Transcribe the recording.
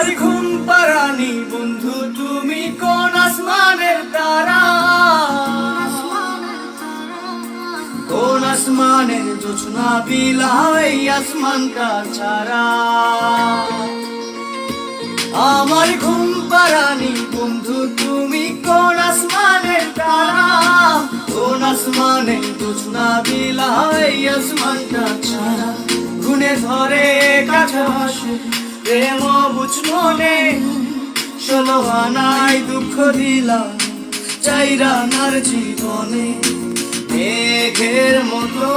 আমার ঘুম পারানি বন্ধু, তুমি কোন আসমানের তারা? কোন আসমানের জোছনা বিলায় আসমান কা ছাড়া? আমার ঘুম পারানি বন্ধু, তুমি কোন আসমানের তারা? কোন আসমানে জোছনা বিলায় আসমান কা ছাড়া? গুনে ধরে কাছে প্রেম বুঝ মনে ষোলো আনাই দুঃখ দিলাম চাইরা নার জীবনে মেঘের মতো।